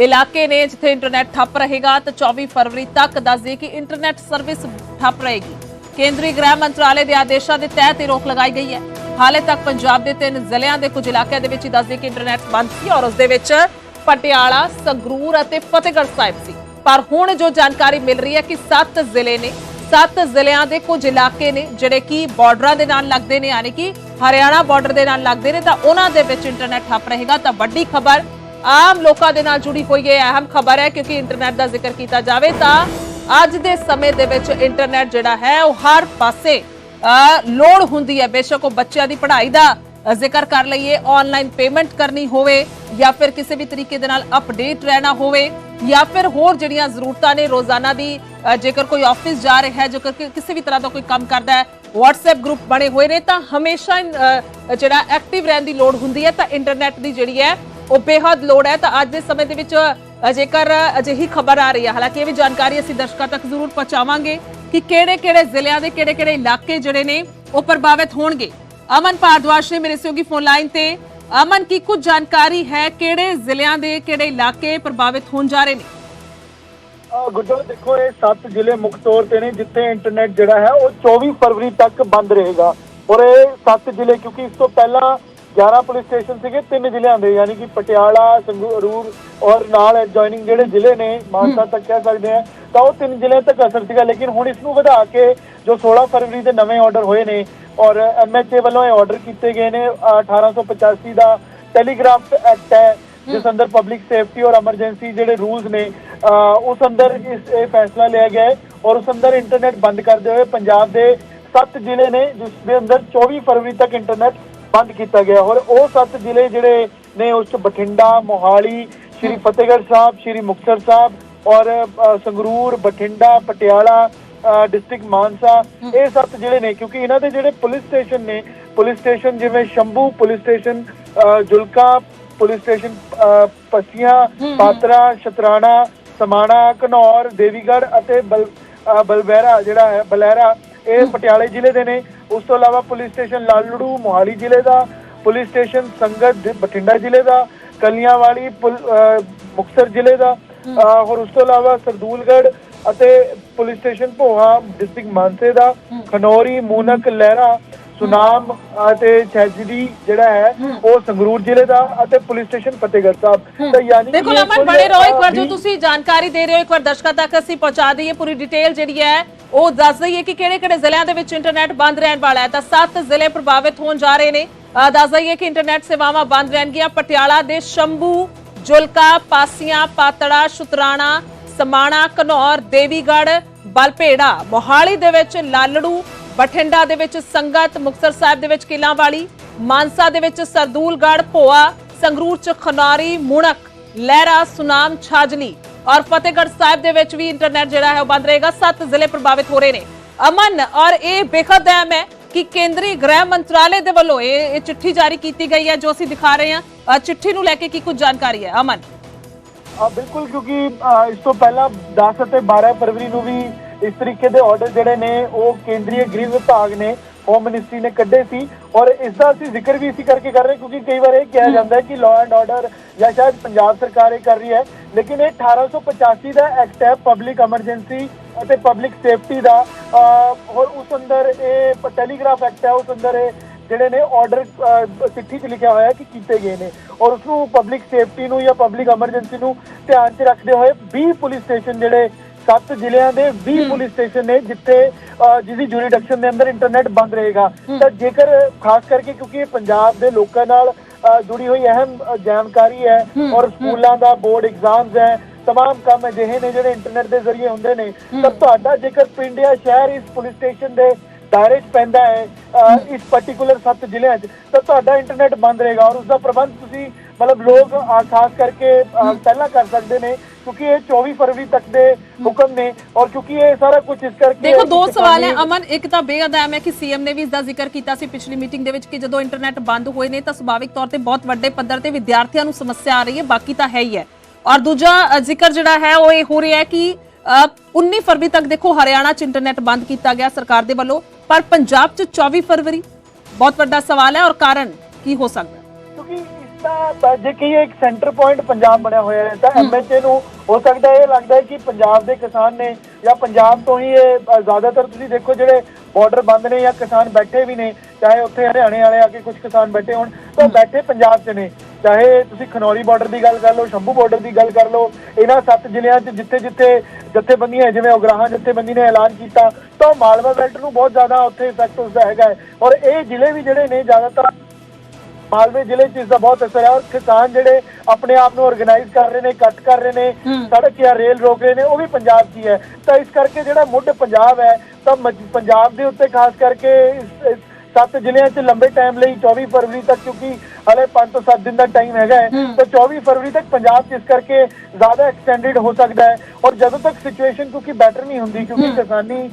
ਇਲਾਕੇ ਨੇ ਜਿੱਥੇ ਇੰਟਰਨੈਟ ਠੱਪ ਰਹੇਗਾ ਤਾਂ 24 ਫਰਵਰੀ ਤੱਕ ਦੱਸ ਦਈਏ ਕਿ ਇੰਟਰਨੈਟ ਸਰਵਿਸ ਠੱਪ ਰਹੇਗੀ। ਕੇਂਦਰੀ ਗ੍ਰਹਿ ਮੰਤਰਾਲੇ ਦੇ ਆਦੇਸ਼ਾਂ ਦੇ ਤਹਿਤ ਇਹ ਰੋਕ ਲਗਾਈ ਗਈ ਹੈ। ਹਾਲੇ ਤੱਕ ਪੰਜਾਬ ਦੇ ਤਿੰਨ ਜ਼ਿਲ੍ਹਿਆਂ ਦੇ ਕੁਝ ਇਲਾਕਿਆਂ ਦੇ ਵਿੱਚ ਦੱਸ ਦਈਏ ਕਿ ਇੰਟਰਨੈਟ ਬੰਦ ਸੀ ਔਰ ਉਸ ਦੇ ਵਿੱਚ ਪਟਿਆਲਾ, ਸੰਗਰੂਰ ਅਤੇ ਫਤਿਹਗੜ੍ਹ ਸਾਹਿਬ ਸੀ। ਪਰ ਹੁਣ ਜੋ ਜਾਣਕਾਰੀ ਮਿਲ ਰਹੀ ਹੈ ਕਿ 7 ਜ਼ਿਲ੍ਹੇ ਨੇ 7 ਜ਼ਿਲ੍ਹਿਆਂ ਦੇ ਕੁਝ ਇਲਾਕੇ ਨੇ ਜਿਹੜੇ ਕਿ ਬਾਰਡਰਾਂ ਦੇ ਨਾਲ ਲੱਗਦੇ ਨੇ, ਯਾਨੀ ਕਿ ਹਰਿਆਣਾ ਬਾਰਡਰ ਦੇ ਨਾਲ ਲੱਗਦੇ ਨੇ, ਤਾਂ ਉਹਨਾਂ ਦੇ ਵਿੱਚ ਇੰਟਰਨੈਟ ਠੱਪ ਰਹੇਗਾ। ਤਾਂ ਵੱਡੀ ਖਬਰ ਆਮ ਲੋਕਾਂ ਦੇ ਨਾਲ ਜੁੜੀ ਹੋਈ ਇਹ ਅਹਿਮ ਖਬਰ ਹੈ, ਕਿਉਂਕਿ ਇੰਟਰਨੈਟ ਦਾ ਜ਼ਿਕਰ ਕੀਤਾ ਜਾਵੇ ਤਾਂ ਅੱਜ ਦੇ ਸਮੇਂ ਦੇ ਵਿੱਚ ਇੰਟਰਨੈਟ ਜਿਹੜਾ ਹੈ, ਉਹ ਹਰ ਪਾਸੇ ਲੋੜ ਹੁੰਦੀ ਹੈ। ਬੇਸ਼ੱਕ ਉਹ ਬੱਚਿਆਂ ਦੀ ਪੜ੍ਹਾਈ ਦਾ ਜ਼ਿਕਰ ਕਰ ਲਈਏ ਆਨਲਾਈਨ ਪੇਮੈਂਟ ਕਰਨੀ ਹੋਵੇ ਜਾਂ ਫਿਰ ਕਿਸੇ ਵੀ ਤਰੀਕੇ ਦੇ ਨਾਲ ਅਪਡੇਟ ਰਹਿਣਾ ਹੋਵੇ ਜਾਂ ਫਿਰ ਹੋਰ ਜਿਹੜੀਆਂ ਜ਼ਰੂਰਤਾਂ ਨੇ, ਰੋਜ਼ਾਨਾ ਦੀ ਜੇਕਰ ਕੋਈ ਆਫਿਸ ਜਾ ਰਿਹਾ ਹੈ, ਜੇਕਰ ਕਿਸੇ ਵੀ ਤਰ੍ਹਾਂ ਦਾ ਕੋਈ ਕੰਮ ਕਰਦਾ ਹੈ, WhatsApp ਗਰੁੱਪ ਬਣੇ ਹੋਏ ਨੇ, ਤਾਂ ਹਮੇਸ਼ਾ ਜਿਹੜਾ ਐਕਟਿਵ ਰਹਿਣ ਦੀ ਲੋੜ ਹੁੰਦੀ ਹੈ। ਤਾਂ ਇੰਟਰਨੈਟ ਦੀ ਜਿਹੜੀ ਹੈ ਉਹ ਬੇਹੱਦ ਲੋੜ ਹੈ, ਤਾਂ ਅੱਜ ਦੇ ਸਮੇਂ ਦੇ ਵਿੱਚ ਜੇਕਰ ਅਜਿਹੀ ਖਬਰ ਆ ਰਹੀ ਹੈ, ਹਾਲਾਂਕਿ ਇਹ ਵੀ ਜਾਣਕਾਰੀ ਅਸੀਂ ਦਰਸ਼ਕਾਂ ਤੱਕ ਜ਼ਰੂਰ ਪਹੁੰਚਾਵਾਂਗੇ ਕਿ ਕਿਹੜੇ-ਕਿਹੜੇ ਜ਼ਿਲ੍ਹਿਆਂ ਦੇ, ਕਿਹੜੇ-ਕਿਹੜੇ ਇਲਾਕੇ ਜਿਹੜੇ ਨੇ ਉਹ ਪ੍ਰਭਾਵਿਤ ਹੋਣਗੇ। ਅਮਨ ਭਾਰਦਵਾਜ ਨੇ ਮੇਰੇ ਸਹਿਯੋਗੀ ਫੋਨ ਲਾਈਨ ਤੇ। ਅਮਨ, ਕੀ ਕੁਝ ਜਾਣਕਾਰੀ ਹੈ ਕਿਹੜੇ ਜ਼ਿਲ੍ਹਿਆਂ ਦੇ, ਕਿਹੜੇ ਇਲਾਕੇ ਪ੍ਰਭਾਵਿਤ ਹੋਣ ਜਾ ਰਹੇ ਨੇ? ਗੁੱਡੋ ਦੇਖੋ, ਇਹ ਸੱਤ ਜ਼ਿਲ੍ਹੇ ਮੁੱਖ ਤੌਰ ਤੇ ਨੇ, ਜਿੱਥੇ ਇੰਟਰਨੈਟ ਜਿਹੜਾ ਹੈ, ਉਹ 24 ਫਰਵਰੀ ਤੱਕ ਬੰਦ ਰਹੇਗਾ। ਔਰ ਇਹ ਸੱਤ ਜ਼ਿਲ੍ਹੇ ਕਿਉਂਕਿ ਇਸ ਤੋਂ ਪਹਿਲਾਂ 11 ਪੁਲਿਸ ਸਟੇਸ਼ਨ ਸੀਗੇ ਤਿੰਨ ਜ਼ਿਲ੍ਹਿਆਂ ਦੇ ਯਾਨੀ ਕਿ ਪਟਿਆਲਾ ਸੰਗਰੂਰ ਔਰ ਨਾਲ ਐਡਜੋਇਨਿੰਗ ਜਿਹੜੇ ਜ਼ਿਲ੍ਹੇ ਨੇ ਮਾਨਸਾ ਤੱਕ ਕਹਿ ਸਕਦੇ ਆ ਤਾਂ ਉਹ ਤਿੰਨ ਜ਼ਿਲ੍ਹਿਆਂ ਤੱਕ ਅਸਰ ਸੀਗਾ ਲੇਕਿਨ ਹੁਣ ਇਸ ਨੂੰ ਵਧਾ ਕੇ ਜੋ 16 ਫਰਵਰੀ ਦੇ ਨਵੇਂ ਆਰਡਰ ਹੋਏ ਨੇ ਔਰ ਐਮਐਚਏ ਵੱਲੋਂ ਇਹ ਆਰਡਰ ਕੀਤੇ ਗਏ ਨੇ ਅ, 1885 ਦਾ ਟੈਲੀਗ੍ਰਾਫ ਐਕਟ ਹੈ ਜਿਸ ਅੰਦਰ ਪਬਲਿਕ ਸੇਫਟੀ ਔਰ ਐਮਰਜੈਂਸੀ ਜਿਹੜੇ ਰੂਲਸ ਨੇ ਉਸ ਅੰਦਰ ਇਸ ਇਹ ਫੈਸਲਾ ਲਿਆ ਗਿਆ ਹੈ ਔਰ ਉਸ ਅੰਦਰ ਇੰਟਰਨੈਟ ਬੰਦ ਕਰਦੇ ਹੋਏ ਪੰਜਾਬ ਦੇ 7 ਜ਼ਿਲ੍ਹੇ ਨੇ ਜਿਸ ਦੇ ਅੰਦਰ 24 ਫਰਵਰੀ ਤੱਕ ਇੰਟਰਨੈਟ ਬੰਦ ਕੀਤਾ ਗਿਆ। ਔਰ ਉਹ 7 ਜ਼ਿਲ੍ਹੇ ਜਿਹੜੇ ਨੇ ਉਸ ਚ ਬਠਿੰਡਾ ਮੋਹਾਲੀ ਸ਼੍ਰੀ ਫਤਿਹਗੜ੍ਹ ਸਾਹਿਬ ਸ਼੍ਰੀ ਮੁਕਤਸਰ ਸਾਹਿਬ ਔਰ ਸੰਗਰੂਰ ਬਠਿੰਡਾ ਪਟਿਆਲਾ ਡਿਸਟ੍ਰਿਕਟ ਮਾਨਸਾ ਇਹ ਸੱਤ ਜ਼ਿਲ੍ਹੇ ਨੇ ਕਿਉਂਕਿ ਇਹਨਾਂ ਦੇ ਜਿਹੜੇ ਪੁਲਿਸ ਸਟੇਸ਼ਨ ਨੇ ਪੁਲਿਸ ਸਟੇਸ਼ਨ ਜਿਵੇਂ Shambhu police station Julka police station Pasiana Patran Shatrana Samana Ghanaur Devigarh ਅਤੇ ਬਲ ਅਹ, ਬਲਬਹਿਰਾ ਜਿਹੜਾ ਹੈ ਬਲੈਰਾ ਇਹ ਪਟਿਆਲੇ ਜ਼ਿਲ੍ਹੇ ਦੇ ਨੇ। ਉਸ ਤੋਂ ਇਲਾਵਾ ਪੁਲਿਸ ਸਟੇਸ਼ਨ ਲਾਲੜੂ ਮੋਹਾਲੀ ਜ਼ਿਲ੍ਹੇ ਦਾ ਪੁਲਿਸ ਸਟੇਸ਼ਨ ਸੰਗਤ ਬਠਿੰਡਾ ਜ਼ਿਲ੍ਹੇ ਦਾ ਕਲੀਆਂਵਾਲੀ ਮੁਕਤਸਰ ਜ਼ਿਲ੍ਹੇ ਦਾ ਹੋਰ ਉਸ ਤੋਂ ਇਲਾਵਾ ਸਰਦੂਲਗੜ੍ਹ ਅਤੇ ਪੁਲਿਸ ਸਟੇਸ਼ਨ ਭੋਹਾ ਡਿਸਟ੍ਰਿਕਟ ਮਾਨਸੇ ਦਾ ਖਨੌਰੀ ਮੂਨਕ ਲਹਿਰਾ ਸੁਨਾਮ ਅਤੇ ਛੈਜਦੀ ਜਿਹੜਾ ਹੈ ਉਹ ਸੰਗਰੂਰ ਜ਼ਿਲ੍ਹੇ ਦਾ ਅਤੇ ਪੁਲਿਸ ਸਟੇਸ਼ਨ ਫਤਿਹਗੜ੍ਹ ਸਾਹਿਬ। ਤਾਂ ਯਾਨੀ ਦੇਖੋ ਅਮਨ ਬਣੇ ਰਹੋ ਇੱਕ ਵਾਰ ਜੋ ਤੁਸੀਂ ਜਾਣਕਾਰੀ ਦੇ ਰਹੇ ਹੋ ਇੱਕ ਵਾਰ ਦਰਸ਼ਕਾਂ ਤੱਕ ਅਸੀਂ ਪਹੁੰਚਾ ਦਈਏ ਪੂਰੀ ਡਿਟੇਲ ਜਿਹੜੀ ਹੈ ਉਹ ਦੱਸ ਦਈਏ ਕਿ ਕਿਹੜੇ-ਕਿਹੜੇ ਜ਼ਿਲ੍ਹਿਆਂ ਦੇ ਵਿੱਚ ਇੰਟਰਨੈਟ ਬੰਦ ਰਹਿਣ ਵਾਲਾ ਹੈ। ਤਾਂ 7 ਜ਼ਿਲ੍ਹੇ ਪ੍ਰਭਾਵਿਤ ਹੋਣ ਜਾ ਰਹੇ ਨੇ। ਦੱਸ ਦਈਏ ਕਿ ਇੰਟਰਨੈਟ ਸੇਵਾਵਾਂ ਬੰਦ ਰਹਿਣਗੀਆਂ। ਪਟਿਆਲਾ ਦੇ ਸ਼ੰਭੂ ਜੁਲਕਾ ਪਾਸੀਆਂ ਪਾਤੜਾ ਸ਼ੁਤਰਾਣਾ ਸਮਾਣਾ ਘਨੌਰ ਦੇਵੀਗੜ੍ਹ ਬਲਪੇੜਾ ਮੋਹਾਲੀ ਦੇ ਵਿੱਚ ਲਾਲੜੂ ਬਠਿੰਡਾ ਦੇ ਵਿੱਚ ਸੰਗਤ ਮੁਕਤਸਰ ਸਾਹਿਬ ਦੇ ਵਿੱਚ ਕਿਲਾਂਵਾਲੀ, ਮਾਨਸਾ ਦੇ ਵਿੱਚ ਸਰਦੂਲਗੜ੍ਹ, ਭੋਆ, ਸੰਗਰੂਰ ਚ ਖਨਾਰੀ, ਮੁਣਕ, ਲਹਿਰਾ, ਸੁਨਾਮ, ਛਾਜਲੀ ਔਰ ਫਤਿਹਗੜ੍ਹ ਸਾਹਿਬ ਦੇ ਵਿੱਚ ਵੀ ਇੰਟਰਨੈਟ ਜਿਹੜਾ ਹੈ ਉਹ ਬੰਦ ਰਹੇਗਾ। ਸੱਤ ਜ਼ਿਲ੍ਹੇ ਪ੍ਰਭਾਵਿਤ ਹੋ ਰਹੇ ਨੇ। ਅਮਨ, ਔਰ ਇਹ ਬੇਖਦ ਅਹਿਮ ਹੈ ਕਿ ਕੇਂਦਰੀ ਗ੍ਰਹਿ ਮੰਤਰਾਲੇ ਦੇ ਵੱਲੋਂ ਇਹ ਚਿੱਠੀ ਜਾਰੀ ਕੀਤੀ ਗਈ ਹੈ ਜੋ ਅਸੀਂ ਦਿਖਾ ਰਹੇ ਹਾਂ। ਚਿੱਠੀ ਨੂੰ ਲੈ ਕੇ ਕੀ ਕੁਝ ਜਾਣਕਾਰੀ ਹੈ? ਅਮਨ। ਬਿਲਕੁਲ, ਕਿਉਂਕਿ ਇਸ ਤੋਂ ਪਹਿਲਾਂ 10 ਅਤੇ 12 ਫਰਵਰੀ ਨੂੰ ਵੀ ਇਸ ਤਰੀਕੇ ਦੇ ਆਰਡਰ ਜਿਹੜੇ ਨੇ ਉਹ ਕੇਂਦਰੀ ਗ੍ਰਹਿ ਵਿਭਾਗ ਨੇ ਹੋਮ ਮਿਨਿਸਟਰੀ ਨੇ ਕੱਢੇ ਸੀ ਔਰ ਇਸ ਦਾ ਅਸੀਂ ਜ਼ਿਕਰ ਵੀ ਇਸੇ ਕਰਕੇ ਕਰ ਰਹੇ ਕਿਉਂਕਿ ਕਈ ਵਾਰ ਇਹ ਕਿਹਾ ਜਾਂਦਾ ਹੈ ਕਿ ਲਾਅ ਐਂਡ ਆਰਡਰ ਜਾਂ ਸ਼ਾਇਦ ਪੰਜਾਬ ਸਰਕਾਰ ਇਹ ਕਰ ਰਹੀ ਹੈ ਲੇਕਿਨ ਇਹ 1885 ਦਾ ਐਕਟ ਹੈ ਪਬਲਿਕ ਐਮਰਜੈਂਸੀ ਅਤੇ ਪਬਲਿਕ ਸੇਫਟੀ ਦਾ। ਔਰ ਉਸ ਅੰਦਰ ਇਹ ਟੈਲੀਗ੍ਰਾਫ ਐਕਟ ਹੈ ਉਸ ਅੰਦਰ ਇਹ ਜਿਹੜੇ ਨੇ ਆਰਡਰ ਚਿੱਠੀ 'ਚ ਲਿਖਿਆ ਹੋਇਆ ਕਿ ਕੀਤੇ ਗਏ ਨੇ। ਔਰ ਉਸ ਨੂੰ ਪਬਲਿਕ ਸੇਫਟੀ ਨੂੰ ਜਾਂ ਪਬਲਿਕ ਐਮਰਜੈਂਸੀ ਨੂੰ ਧਿਆਨ 'ਚ ਰੱਖਦੇ ਹੋਏ 20 ਪੁਲਿਸ ਸਟੇਸ਼ਨ ਜਿਹੜੇ ਸੱਤ ਜ਼ਿਲ੍ਹਿਆਂ ਦੇ 20 ਪੁਲਿਸ ਸਟੇਸ਼ਨ ਨੇ ਜਿੱਥੇ ਜਿਹਦੀ ਜੁਰੀਡਿਕਸ਼ਨ ਦੇ ਅੰਦਰ ਇੰਟਰਨੈਟ ਬੰਦ ਰਹੇਗਾ। ਤਾਂ ਜੇਕਰ ਖਾਸ ਕਰਕੇ ਕਿਉਂਕਿ ਇਹ ਪੰਜਾਬ ਦੇ ਲੋਕਾਂ ਨਾਲ ਜੁੜੀ ਹੋਈ ਅਹਿਮ ਅਹ, ਜਾਣਕਾਰੀ ਹੈ ਔਰ ਸਕੂਲਾਂ ਦਾ ਬੋਰਡ ਐਗਜ਼ਾਮਸ ਹੈ ਤਮਾਮ ਕੰਮ ਅਜਿਹੇ ਨੇ ਜਿਹੜੇ ਇੰਟਰਨੈਟ ਦੇ ਜ਼ਰੀਏ ਹੁੰਦੇ ਨੇ। ਤਾਂ ਤੁਹਾਡਾ ਜੇਕਰ ਪਿੰਡ ਜਾਂ ਸ਼ਹਿਰ ਇਸ ਪੁਲਿਸ ਸਟੇਸ਼ਨ ਦੇ ਦਾਇਰੇ 'ਚ ਪੈਂਦਾ ਹੈ ਇਸ ਪਾਰਟਿਕੂਲਰ ਸੱਤ ਜ਼ਿਲ੍ਹਿਆਂ 'ਚ ਤਾਂ ਤੁਹਾਡਾ ਇੰਟਰਨੈਟ ਬੰਦ ਰਹੇਗਾ ਔਰ ਉਸ ਦਾ ਪ੍ਰਬੰਧ ਤੁਸੀਂ ਮਤਲਬ ਲੋਕ ਖਾਸ ਕਰਕੇ ਪਹਿਲਾਂ ਕਰ ਸਕਦੇ ਨੇ। ਕਿਉਂਕਿ ਇਹ 24 ਫਰਵਰੀ ਤੱਕ ਦੇ ਹੁਕਮ ਨੇ ਔਰ ਕਿਉਂਕਿ ਇਹ ਸਾਰਾ ਕੁਝ ਇਸ ਕਰਕੇ ਦੇਖੋ ਦੋ ਸਵਾਲ ਹੈ ਅਮਨ ਇੱਕ ਤਾਂ ਅਹਿਮ ਹੈ ਕਿ ਸੀਐਮ ਨੇ ਵੀ ਇਸ ਦਾ ਜ਼ਿਕਰ ਕੀਤਾ ਸੀ ਪਿਛਲੀ ਮੀਟਿੰਗ ਦੇ ਵਿੱਚ ਕਿ ਜਦੋਂ ਇੰਟਰਨੈਟ ਬੰਦ ਹੋਏ ਨੇ ਤਾਂ ਸੁਭਾਵਿਕ ਤੌਰ ਤੇ ਬਹੁਤ ਵੱਡੇ ਪੱਧਰ ਤੇ ਵਿਦਿਆਰਥੀਆਂ ਨੂੰ ਸਮੱਸਿਆ ਆ ਰਹੀ ਹੈ ਬਾਕੀ ਤਾਂ ਹੈ ਹੀ ਹੈ ਔਰ ਦੂਜਾ ਜ਼ਿਕਰ ਜਿਹੜਾ ਹੈ ਉਹ ਇਹ ਹੋ ਰਿਹਾ ਹੈ ਕਿ ਅ, 19 ਫਰਵਰੀ ਤੱਕ ਦੇਖੋ ਹਰਿਆਣਾ 'ਚ ਇੰਟਰਨੈਟ ਬੰਦ ਕੀਤਾ ਗਿਆ ਸਰਕਾਰ ਦੇ ਵੱਲੋਂ ਪਰ ਪੰਜਾਬ 'ਚ 24 ਫਰਵਰੀ ਬਹੁਤ ਵੱਡਾ ਸਵਾਲ ਹੈ ਔਰ ਕਾਰਨ ਕੀ ਹੋ ਸਕਦਾ ਤਾਂ ਜੇ ਕਹੀਏ ਇੱਕ ਸੈਂਟਰ ਪੁਆਇੰਟ ਪੰਜਾਬ ਬਣਿਆ ਹੋਇਆ ਹੈ ਤਾਂ ਐਮਐਚਏ ਨੂੰ ਹੋ ਸਕਦਾ ਇਹ ਲੱਗਦਾ ਹੈ ਕਿ ਪੰਜਾਬ ਦੇ ਕਿਸਾਨ ਨੇ ਜਾਂ ਪੰਜਾਬ ਤੋਂ ਹੀ ਇਹ ਜ਼ਿਆਦਾਤਰ ਤੁਸੀਂ ਦੇਖੋ ਜਿਹੜੇ ਬਾਰਡਰ ਬੰਦ ਨੇ ਜਾਂ ਕਿਸਾਨ ਬੈਠੇ ਵੀ ਨੇ ਚਾਹੇ ਉੱਥੇ ਹਰਿਆਣੇ ਵਾਲੇ ਆ ਕੇ ਕੁਝ ਕਿਸਾਨ ਬੈਠੇ ਹੋਣ ਤਾਂ ਉਹ ਬੈਠੇ ਪੰਜਾਬ 'ਚ ਨੇ। ਚਾਹੇ ਤੁਸੀਂ ਖਨੌਰੀ ਬਾਰਡਰ ਦੀ ਗੱਲ ਕਰ ਲਓ ਸ਼ੰਭੂ ਬਾਰਡਰ ਦੀ ਗੱਲ ਕਰ ਲਓ ਇਹਨਾਂ ਸੱਤ ਜ਼ਿਲ੍ਹਿਆਂ 'ਚ ਜਿੱਥੇ ਜਿੱਥੇ ਜਥੇਬੰਦੀਆਂ ਜਿਵੇਂ ਉਗਰਾਹਾਂ ਜਥੇਬੰਦੀ ਨੇ ਐਲਾਨ ਕੀਤਾ ਤਾਂ ਮਾਲਵਾ ਬੈਲਟ ਨੂੰ ਬਹੁਤ ਜ਼ਿਆਦਾ ਉੱਥੇ ਇਫੈਕਟ ਉਸਦਾ ਹੈਗਾ ਔਰ ਇਹ ਜ਼ਿਲ੍ਹੇ ਵੀ ਜਿਹੜੇ ਨੇ ਜ਼ਿਆਦਾਤਰ ਮਾਲਵੇ ਜ਼ਿਲ੍ਹੇ 'ਚ ਇਸ ਦਾ ਬਹੁਤ ਅਸਰ ਹੈ ਔਰ ਕਿਸਾਨ ਜਿਹੜੇ ਆਪਣੇ ਆਪ ਨੂੰ ਆਰਗੇਨਾਈਜ਼ ਕਰ ਰਹੇ ਨੇ ਕੱਟ ਕਰ ਰਹੇ ਨੇ ਸੜਕ ਜਾਂ ਰੇਲ ਰੋਕ ਰਹੇ ਨੇ ਉਹ ਵੀ ਪੰਜਾਬ 'ਚ ਹੀ ਹੈ। ਤਾਂ ਇਸ ਕਰਕੇ ਜਿਹੜਾ ਮੁੱਢ ਪੰਜਾਬ ਹੈ ਤਾਂ ਪੰਜਾਬ ਦੇ ਉੱਤੇ ਖਾਸ ਕਰਕੇ ਇਸ ਸੱਤ ਜ਼ਿਲ੍ਹਿਆਂ 'ਚ ਲੰਬੇ ਟਾਈਮ ਲਈ 24 ਫਰਵਰੀ ਤੱਕ ਕਿਉਂਕਿ ਹਲੇ 5 ਤੋਂ 7 ਦਿਨ ਦਾ ਟਾਈਮ ਹੈਗਾ ਹੈ ਤਾਂ 24 ਫਰਵਰੀ ਤੱਕ ਪੰਜਾਬ 'ਚ ਇਸ ਕਰਕੇ ਜ਼ਿਆਦਾ ਐਕਸਟੈਂਡਡ ਹੋ ਸਕਦਾ ਹੈ। ਔਰ ਜਦੋਂ ਤੱਕ ਸਿਚੁਏਸ਼ਨ ਕਿਉਂਕਿ ਬੈਟਰ ਨਹੀਂ ਹੁੰਦੀ ਕਿਉਂਕਿ ਕਿਸਾਨੀ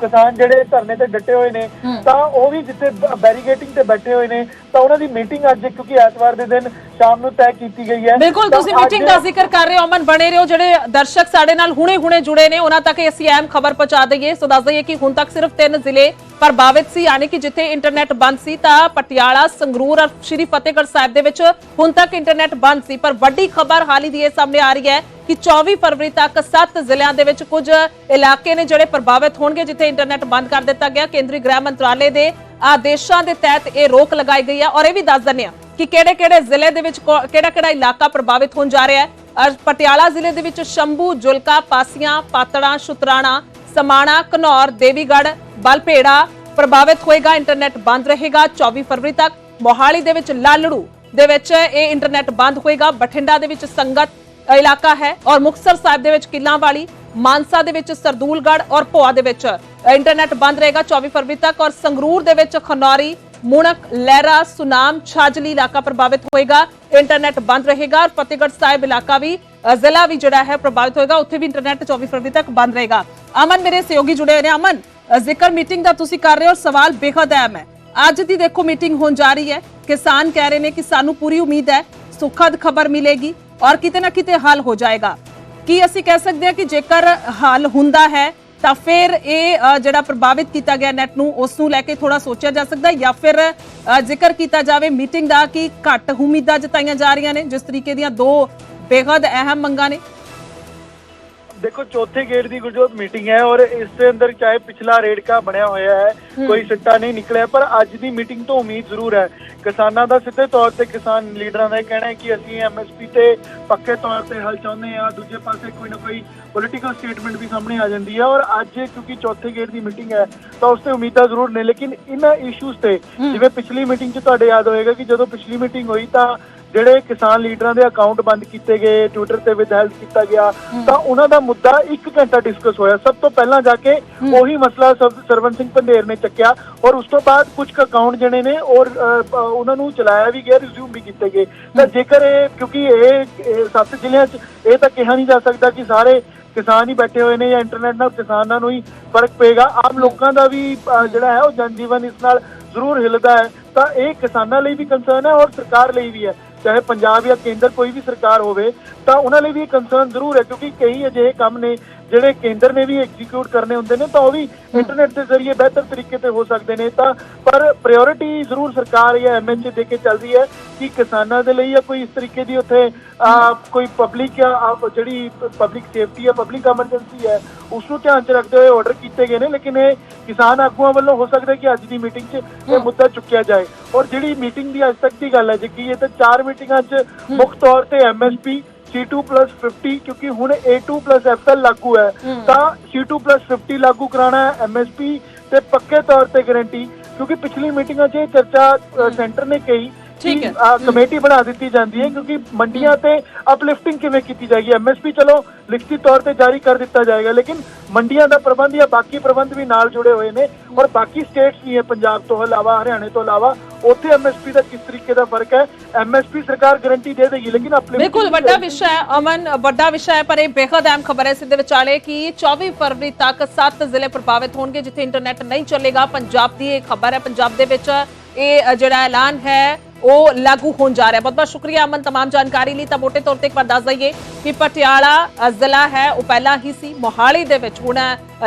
ਕਿਸਾਨ ਜਿਹੜੇ ਧਰਨੇ ਤੇ ਡਟੇ ਹੋਏ ਨੇ ਤਾਂ ਉਹ ਵੀ ਜਿੱਥੇ ਬੈਰੀਗੇਟਿੰਗ ਤੇ ਬੈਠੇ ਹੋਏ ਨੇ ਤਾਂ ਉਹਨਾਂ ਦੀ ਮੀਟਿੰਗ ਅੱਜ ਕਿਉਂਕਿ ਐਤਵਾਰ ਦੇ ਦਿਨ ਸ਼ਾਮ ਨੂੰ ਤੈਅ ਕੀਤੀ ਗਈ ਹੈ। ਬਿਲਕੁਲ ਤੁਸੀਂ ਮੀਟਿੰਗ ਦਾ ਜ਼ਿਕਰ ਕਰ ਰਹੇ ਹੋ ਅਮਨ ਬਣੇ ਰਹੋ ਜਿਹੜੇ ਦਰਸ਼ਕ ਸਾਡੇ ਨਾਲ ਹੁਣੇ-ਹੁਣੇ ਜੁੜੇ ਨੇ ਉਹਨਾਂ ਤੱਕ ਅਸੀਂ ਅਹਿਮ ਖਬਰ ਪਹੁੰਚਾ ਦਈਏ। ਸੋ ਦੱਸ ਦਈਏ ਕਿ ਹੁਣ ਤੱਕ ਸਿਰਫ ਤਿੰਨ ਜ਼ਿਲ੍ਹੇ ਪ੍ਰਭਾਵਿਤ ਸੀ, ਯਾਨੀ ਕਿ ਜਿੱਥੇ ਇੰਟਰਨੈਟ ਬੰਦ ਸੀ ਤਾਂ ਪਟਿਆਲਾ, ਸੰਗਰੂਰ ਔਰ ਸ਼੍ਰੀ ਫਤਿਹਗੜ੍ਹ ਸਾਹਿਬ ਦੇ ਵਿੱਚ ਹੁਣ ਤੱਕ ਇੰਟਰਨੈਟ ਬੰਦ ਸੀ। ਪਰ ਵੱਡੀ ਖਬਰ ਹਾਲ ਦੀ ਇਹ ਸਾਹਮਣੇ ਆ ਰਹੀ ਹੈ ਕਿ 24 ਫਰਵਰੀ ਤੱਕ 7 ਜ਼ਿਲ੍ਹਿਆਂ ਦੇ ਵਿੱਚ ਕੁਝ ਇਲਾਕੇ ਨੇ ਜਿਹੜੇ ਪ੍ਰਭਾਵਿਤ ਹੋਣਗੇ ਜਿੱਥੇ ਇੰਟਰਨੈਟ ਬੰਦ ਕਰ ਦਿੱਤਾ ਗਿਆ। ਕੇਂਦਰੀ ਗ੍ਰਹਿ ਮੰਤਰਾਲੇ ਦੇ ਆਦੇਸ਼ਾਂ ਦੇ ਤਹਿਤ ਇਹ ਰੋਕ ਲਗਾਈ ਗਈ ਹੈ ਔਰ ਇਹ ਵੀ ਦੱਸ ਦਿੰਦੇ ਹਾਂ ਕਿ ਕਿਹੜੇ-ਕਿਹੜੇ ਜ਼ਿਲ੍ਹੇ ਦੇ ਵਿੱਚ ਕਿਹੜਾ-ਕਿਹੜਾ ਇਲਾਕਾ ਪ੍ਰਭਾਵਿਤ ਹੋਣ ਜਾ ਰਿਹਾ ਹੈ। ਅਰ ਪਟਿਆਲਾ ਜ਼ਿਲ੍ਹੇ ਦੇ ਵਿੱਚ ਸ਼ੰਭੂ, ਜੁਲਕਾ, ਪਾਸੀਆਂ, ਪਾਤੜਾ, ਸ਼ੁਤਰਾਣਾ, ਸਮਾਣਾ, ਘਨੌਰ, ਦੇਵੀਗੜ੍ਹ ਬਲਪੇੜਾ ਪ੍ਰਭਾਵਿਤ ਹੋਏਗਾ ਇੰਟਰਨੈਟ ਬੰਦ ਰਹੇਗਾ। 24 ਫਰਵਰੀ ਤੱਕ ਮੋਹਾਲੀ ਦੇ ਵਿੱਚ ਲਾਲੜੂ ਦੇ ਵਿੱਚ ਇਹ ਇੰਟਰਨੈਟ ਬੰਦ ਹੋਏਗਾ। ਬਠਿੰਡਾ ਦੇ ਵਿੱਚ ਸੰਗਤ ਇਲਾਕਾ ਹੈ ਔਰ ਮੁਕਤਸਰ ਸਾਹਿਬ ਦੇ ਵਿੱਚ ਕਿੱਲਾਂ ਵਾਲੀ ਮਾਨਸਾ ਦੇ ਵਿੱਚ ਸਰਦੂਲਗੜ੍ਹ ਔਰ ਭੋਆ ਦੇ ਵਿੱਚ ਇੰਟਰਨੈਟ ਬੰਦ ਰਹੇਗਾ 24 ਫਰਵਰੀ ਤੱਕ ਔਰ ਸੰਗਰੂਰ ਦੇ ਵਿੱਚ ਖਨੌਰੀ ਮੁਣਕ ਲਹਿਰਾ ਸੁਨਾਮ ਛਾਜਲੀ ਇਲਾਕਾ ਪ੍ਰਭਾਵਿਤ ਹੋਏਗਾ। ਇੰਟਰਨੈਟ ਬੰਦ ਰਹੇਗਾ ਔਰ ਫਤਿਹਗੜ੍ਹ ਸਾਹਿਬ ਇਲਾਕਾ ਵੀ ਅ, ਜ਼ਿਲ੍ਹਾ ਵੀ ਜਿਹੜਾ ਹੈ ਪ੍ਰਭਾਵਿਤ ਹੋਏਗਾ। ਉੱਥੇ ਵੀ ਇੰਟਰਨੈਟ 24 ਫਰਵਰੀ ਤੱਕ ਬੰਦ ਰਹੇਗਾ। ਅਮਨ ਮੇਰੇ ਸਹਿਯੋਗੀ ਜੁੜੇ ਹੋਏ ਨੇ। ਅਮਨ ਅ, ਜ਼ਿਕਰ ਮੀਟਿੰਗ ਦਾ ਤੁਸੀਂ ਕਰ ਰਹੇ ਹੋ, ਸਵਾਲ ਬੇਹੱਦ ਅਹਿਮ ਹੈ। ਅੱਜ ਦੀ ਦੇਖੋ ਮੀਟਿੰਗ ਹੋਣ ਜਾ ਰਹੀ ਹੈ। ਕਿਸਾਨ ਕਹਿ ਰਹੇ ਨੇ ਕਿ ਸਾਨੂੰ ਪੂਰੀ ਉਮੀਦ ਹੈ, ਸੁਖਦ ਖਬਰ ਮਿਲੇਗੀ ਔਰ ਕਿਤੇ ਨਾ ਕਿਤੇ ਹੱਲ ਹੋ ਜਾਏਗਾ। ਕੀ ਅਸੀਂ ਕਹਿ ਸਕਦੇ ਹਾਂ ਕਿ ਜੇਕਰ ਹੱਲ ਹੁੰਦਾ ਹੈ, ਤਾਂ ਫਿਰ ਇਹ ਜਿਹੜਾ ਪ੍ਰਭਾਵਿਤ ਕੀਤਾ ਗਿਆ ਨੈਟ ਨੂੰ, ਉਸ ਨੂੰ ਲੈ ਕੇ ਥੋੜਾ ਸੋਚਿਆ ਜਾ ਸਕਦਾ ਜਾਂ ਫਿਰ ਜ਼ਿਕਰ ਕੀਤਾ ਜਾਵੇ ਮੀਟਿੰਗ ਦਾ ਕਿ ਘੱਟ ਉਮੀਦਾਂ ਜਤਾਈਆਂ ਜਾ ਰਹੀਆਂ ਨੇ, ਜਿਸ ਤਰੀਕੇ ਦੀਆਂ ਦੋ ਬੇਹੱਦ ਅਹਿਮ ਮੰਗਾਂ ਨੇ। ਦੇਖੋ ਚੌਥੇ ਗੇੜ ਦੀ ਗੁਰਜੋਤ ਮੀਟਿੰਗ ਹੈ ਔਰ ਇਸ ਦੇ ਅੰਦਰ ਚਾਹੇ ਪਿਛਲਾ ਰੇੜਕਾ ਬਣਿਆ ਹੋਇਆ ਹੈ ਕੋਈ ਸਿੱਟਾ ਨਹੀਂ ਨਿਕਲਿਆ ਪਰ ਅੱਜ ਦੀ ਮੀਟਿੰਗ ਤੋਂ ਉਮੀਦ ਜ਼ਰੂਰ ਹੈ। ਕਿਸਾਨਾਂ ਦਾ ਸਿੱਧੇ ਤੌਰ ਤੇ ਕਿਸਾਨ ਲੀਡਰਾਂ ਦਾ ਇਹ ਕਹਿਣਾ ਹੈ ਕਿ ਅਸੀਂ ਐਮਐਸਪੀ ਤੇ ਪੱਕੇ ਤੌਰ ਤੇ ਹੱਲ ਚਾਹੁੰਦੇ ਆ ਦੂਜੇ ਪਾਸੇ ਕੋਈ ਨਾ ਕੋਈ ਪੋਲੀਟੀਕਲ ਸਟੇਟਮੈਂਟ ਵੀ ਸਾਹਮਣੇ ਆ ਜਾਂਦੀ ਹੈ ਔਰ ਅੱਜ ਕਿਉਂਕਿ ਚੌਥੇ ਗੇੜ ਦੀ ਮੀਟਿੰਗ ਹੈ ਤਾਂ ਉਸ ਤੇ ਉਮੀਦਾਂ ਜ਼ਰੂਰ ਨੇ। ਲੇਕਿਨ ਇਹਨਾਂ ਇਸ਼ੂਜ਼ ਤੇ ਜਿਵੇਂ ਪਿਛਲੀ ਮੀਟਿੰਗ 'ਚ ਤੁਹਾਡੇ ਯਾਦ ਹੋਏਗਾ ਕਿ ਜਦੋਂ ਪਿਛਲੀ ਮੀਟਿੰਗ ਹੋਈ ਤਾਂ ਜਿਹੜੇ ਕਿਸਾਨ ਲੀਡਰਾਂ ਦੇ ਅਕਾਊਂਟ ਬੰਦ ਕੀਤੇ ਗਏ ਟਵਿੱਟਰ ਤੇ ਵਿਦਹੈਲਡ ਕੀਤਾ ਗਿਆ ਤਾਂ ਉਹਨਾਂ ਦਾ ਮੁੱਦਾ 1 ਘੰਟਾ ਡਿਸਕਸ ਹੋਇਆ। ਸਭ ਤੋਂ ਪਹਿਲਾਂ ਜਾ ਕੇ ਉਹੀ ਮਸਲਾ ਸਰਵ- ਸਰਵਨ ਸਿੰਘ ਪੰਧੇਰ ਨੇ ਚੱਕਿਆ ਔਰ ਉਸ ਤੋਂ ਬਾਅਦ ਕੁਝ ਅਕਾਊਂਟ ਜਿਹੜੇ ਨੇ ਔਰ ਉਹਨਾਂ ਨੂੰ ਚਲਾਇਆ ਵੀ ਗਿਆ ਰਿਜ਼ਿਊਮ ਵੀ ਕੀਤੇ ਗਏ। ਤਾਂ ਜੇਕਰ ਇਹ ਕਿਉਂਕਿ ਇਹ ਸੱਤ ਜ਼ਿਲ੍ਹਿਆਂ 'ਚ ਇਹ ਤਾਂ ਕਿਹਾ ਨਹੀਂ ਜਾ ਸਕਦਾ ਕਿ ਸਾਰੇ ਕਿਸਾਨ ਹੀ ਬੈਠੇ ਹੋਏ ਨੇ ਜਾਂ ਇੰਟਰਨੈਟ ਨਾਲ ਕਿਸਾਨਾਂ ਨੂੰ ਹੀ ਫ਼ਰਕ ਪਏਗਾ। ਆਮ ਲੋਕਾਂ ਦਾ ਵੀ ਜਿਹੜਾ ਹੈ ਉਹ ਜਨਜੀਵਨ ਇਸ ਨਾਲ ਜ਼ਰੂਰ ਹਿੱਲਦਾ ਹੈ। ਤਾਂ ਇਹ ਕਿਸਾਨਾਂ ਲਈ ਵੀ ਕੰਸਰਨ ਹੈ ਔਰ ਸਰਕਾਰ ਲਈ ਵੀ ਹੈ। ਚਾਹੇ ਪੰਜਾਬ ਜਾਂ ਕੇਂਦਰ ਕੋਈ ਵੀ ਸਰਕਾਰ ਹੋਵੇ, ਤਾਂ ਉਹਨਾਂ ਲਈ ਵੀ ਇਹ ਕੰਸਰਨ ਜ਼ਰੂਰ ਹੈ, ਕਿਉਂਕਿ ਕਈ ਅਜਿਹੇ ਕੰਮ ਨੇ ਜਿਹੜੇ ਕੇਂਦਰ ਨੇ ਵੀ ਐਗਜ਼ੀਕਿਊਟ ਕਰਨੇ ਹੁੰਦੇ ਨੇ ਤਾਂ ਉਹ ਵੀ ਇੰਟਰਨੈਟ ਦੇ ਜ਼ਰੀਏ ਬਿਹਤਰ ਤਰੀਕੇ ਤੇ ਹੋ ਸਕਦੇ ਨੇ। ਤਾਂ ਪਰ ਪ੍ਰਾਇੋਰਟੀ ਜ਼ਰੂਰ ਸਰਕਾਰ ਜਾਂ ਐਮਐਚਏ ਦੇ ਕੇ ਚੱਲ ਰਹੀ ਹੈ ਕਿ ਕਿਸਾਨਾਂ ਦੇ ਲਈ ਜਾਂ ਕੋਈ ਇਸ ਤਰੀਕੇ ਦੀ ਉੱਥੇ ਕੋਈ ਪਬਲਿਕ ਜਿਹੜੀ ਪਬਲਿਕ ਸੇਫਟੀ ਹੈ ਪਬਲਿਕ ਐਮਰਜੈਂਸੀ ਹੈ ਉਸ ਨੂੰ ਧਿਆਨ 'ਚ ਰੱਖਦੇ ਹੋਏ ਆਰਡਰ ਕੀਤੇ ਗਏ ਨੇ। ਲੇਕਿਨ ਇਹ ਕਿਸਾਨ ਆਗੂਆਂ ਵੱਲੋਂ ਹੋ ਸਕਦਾ ਕਿ ਅੱਜ ਦੀ ਮੀਟਿੰਗ 'ਚ ਇਹ ਮੁੱਦਾ ਚੁੱਕਿਆ ਜਾਏ। ਔਰ ਜਿਹੜੀ ਮੀਟਿੰਗ ਦੀ ਅੱਜ ਤੱਕ ਦੀ ਗੱਲ ਹੈ ਜੇ ਕੀ ਇਹ ਤਾਂ ਚਾਰ ਮੀਟਿੰਗਾਂ 'ਚ ਮੁੱਖ ਤੌਰ ਤੇ ਐਮਐਸਪੀ C2+50 ਕਿਉਂਕਿ ਹੁਣ A2+FL ਲਾਗੂ ਹੈ ਤਾਂ C2+50 ਲਾਗੂ ਕਰਾਣਾ ਹੈ ਐਮਐਸਪੀ ਤੇ ਪੱਕੇ ਤੌਰ ਤੇ ਗਾਰੰਟੀ ਕਿਉਂਕਿ ਪਿਛਲੀ ਮੀਟਿੰਗਾਂ 'ਚ ਇਹ ਚਰਚਾ ਸੈਂਟਰ ਨੇ ਕਹੀ ਠੀਕ ਹੈ। ਕਮੇਟੀ ਬਣਾ ਦਿੱਤੀ ਜਾਂਦੀ ਹੈ ਕਿਉਂਕਿ ਮੰਡੀਆਂ ਤੇ ਅਪਲਿਫਟਿੰਗ ਕਿਵੇਂ ਕੀਤੀ ਜਾਏਗੀ ਐਮਐਸਪੀ ਚਲੋ ਲਿਖਤੀ ਤੌਰ ਤੇ ਜਾਰੀ ਕਰ ਦਿੱਤਾ ਜਾਏਗਾ ਲੇਕਿਨ ਮੰਡੀਆਂ ਦਾ ਪ੍ਰਬੰਧ ਜਾਂ ਬਾਕੀ ਪ੍ਰਬੰਧ ਵੀ ਨਾਲ ਜੁੜੇ ਹੋਏ ਨੇ ਔਰ ਬਾਕੀ ਸਟੇਟਸ ਵੀ ਹੈ ਪੰਜਾਬ ਤੋਂ ਇਲਾਵਾ ਹਰਿਆਣੇ ਤੋਂ ਇਲਾਵਾ ਉੱਥੇ ਐਮਐਸਪੀ ਦਾ ਕਿਸ ਤਰੀਕੇ ਦਾ ਫ਼ਰਕ ਹੈ ਐਮਐਸਪੀ ਸਰਕਾਰ ਗਾਰੰਟੀ ਦੇ ਦੇਗੀ ਲੇਕਿਨ uplifting ਬਿਲਕੁਲ ਵੱਡਾ। ਵਿਸ਼ਾ ਹੈ ਅਮਨ ਵੱਡਾ ਵਿਸ਼ਾ ਹੈ ਪਰ ਇਹ ਬੇहद ਅਹਿਮ ਖਬਰ ਹੈ ਸਿੱਧੇ ਵਿਚਾਲੇ ਕਿ 24 ਫਰਵਰੀ ਤੱਕ 7 ਜ਼ਿਲ੍ਹੇ ਪ੍ਰਭਾਵਿਤ ਹੋਣਗੇ ਜਿੱਥੇ ਇੰਟਰਨੈਟ ਨਹੀਂ ਚੱਲੇਗਾ ਪੰਜਾਬ ਦੀ ਇਹ ਖਬਰ ਹੈ ਪੰਜਾਬ ਦੇ ਵਿੱਚ ਇਹ ਜਿਹੜਾ ਐਲਾਨ ਹੈ ਉਹ ਲਾਗੂ ਹੋਣ ਜਾ ਰਿਹਾ। ਬਹੁਤ ਬਹੁਤ ਸ਼ੁਕਰੀਆ ਅਮਨ ਤਮਾਮ ਜਾਣਕਾਰੀ ਲਈ। ਤਾਂ ਮੋਟੇ ਤੌਰ ਤੇ ਇੱਕ ਵਾਰ ਦੱਸ ਦਈਏ ਕਿ ਪਟਿਆਲਾ ਜ਼ਿਲ੍ਹਾ ਹੈ, ਉਹ ਪਹਿਲਾਂ ਹੀ ਸੀ। ਮੋਹਾਲੀ ਦੇ ਵਿੱਚ, ਹੁਣ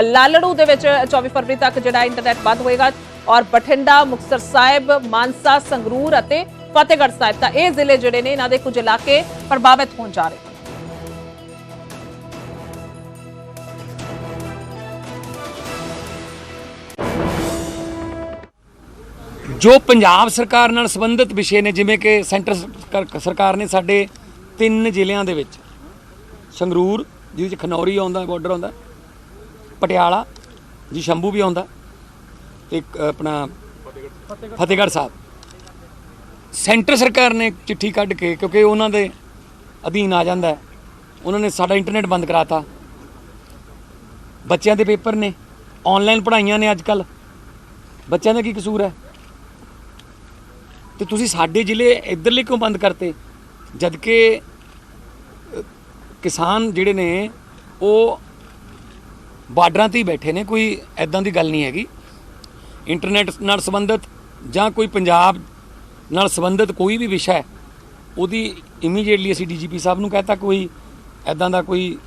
ਲਾਲੜੂ ਦੇ ਵਿੱਚ 24 ਫਰਵਰੀ ਤੱਕ ਜਿਹੜਾ ਇੰਟਰਨੈਟ ਬੰਦ ਹੋਏਗਾ। ਔਰ ਬਠਿੰਡਾ ਮੁਕਸਰ ਸਾਹਿਬ, ਮਾਨਸਾ, ਸੰਗਰੂਰ ਅਤੇ ਫਤਿਹਗੜ੍ਹ ਸਾਹਿਬ ਤਾਂ ਇਹ ਜ਼ਿਲ੍ਹੇ ਜਿਹੜੇ ਨੇ, ਇਹਨਾਂ ਦੇ ਕੁਝ ਇਲਾਕੇ ਪ੍ਰਭਾਵਿਤ ਹੋਣ ਜਾ ਰਹੇ ਜੋ ਪੰਜਾਬ ਸਰਕਾਰ ਨਾਲ ਸੰਬੰਧਿਤ ਵਿਸ਼ੇ ਨੇ, ਜਿਵੇਂ ਕਿ ਸੈਂਟਰ ਸਰਕਾਰ- ਸਰਕਾਰ ਨੇ ਸਾਡੇ ਤਿੰਨ ਜ਼ਿਲ੍ਹਿਆਂ ਦੇ ਵਿੱਚ, ਸੰਗਰੂਰ, ਜਿਹਦੇ ਵਿੱਚ ਖਨੌਰੀ ਆਉਂਦਾ, ਬਾਰਡਰ ਆਉਂਦਾ, ਪਟਿਆਲਾ, ਜੀ ਸ਼ੰਭੂ ਵੀ ਆਉਂਦਾ ਤੇ ਇੱਕ ਆਪਣਾ ਫਤਿਹਗੜ੍ਹ ਸਾਹਿਬ। ਸੈਂਟਰ ਸਰਕਾਰ ਨੇ ਚਿੱਠੀ ਕੱਢ ਕੇ, ਕਿਉਂਕਿ ਉਹਨਾਂ ਦੇ ਅਧੀਨ ਆ ਜਾਂਦਾ ਉਹਨਾਂ ਨੇ ਸਾਡਾ ਇੰਟਰਨੈਟ ਬੰਦ ਕਰਾਤਾ। ਬੱਚਿਆਂ ਦੇ ਪੇਪਰ ਨੇ ਆਨਲਾਈਨ ਪੜ੍ਹਾਈਆਂ ਨੇ ਅੱਜ ਕੱਲ ਬੱਚਿਆਂ ਦਾ ਕੀ ਕਸੂਰ ਹੈ? ਤੇ ਤੁਸੀਂ ਸਾਡੇ ਜ਼ਿਲ੍ਹੇ ਇਧਰਲੇ ਕਿਉਂ ਬੰਦ ਕਰਤੇ? ਜਦ ਕਿ ਕਿਸਾਨ ਜਿਹੜੇ ਨੇ, ਉਹ ਬਾਰਡਰਾਂ ਤੇ ਹੀ ਬੈਠੇ ਨੇ, ਕੋਈ ਐਦਾਂ ਦੀ ਗੱਲ ਨਹੀਂ ਹੈਗੀ। ਇੰਟਰਨੈਟ ਨਾਲ ਸੰਬੰਧਿਤ ਜਾਂ ਕੋਈ ਪੰਜਾਬ ਨਾਲ ਸੰਬੰਧਿਤ ਕੋਈ ਵੀ ਵਿਸ਼ਾ ਹੈ, ਉਹਦੀ ਇਮੀਡੀਏਟਲੀ ਅਸੀਂ ਡੀਜੀਪੀ ਸਾਹਿਬ ਨੂੰ ਕਹਤਾ ਕੋਈ ਐਦਾਂ ਦਾ ਕੋਈ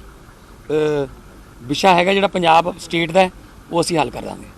ਵਿਸ਼ਾ ਹੈਗਾ ਜਿਹੜਾ ਪੰਜਾਬ ਸਟੇਟ ਦਾ ਉਹ ਅਸੀਂ ਹੱਲ ਕਰ ਦਾਂਗੇ।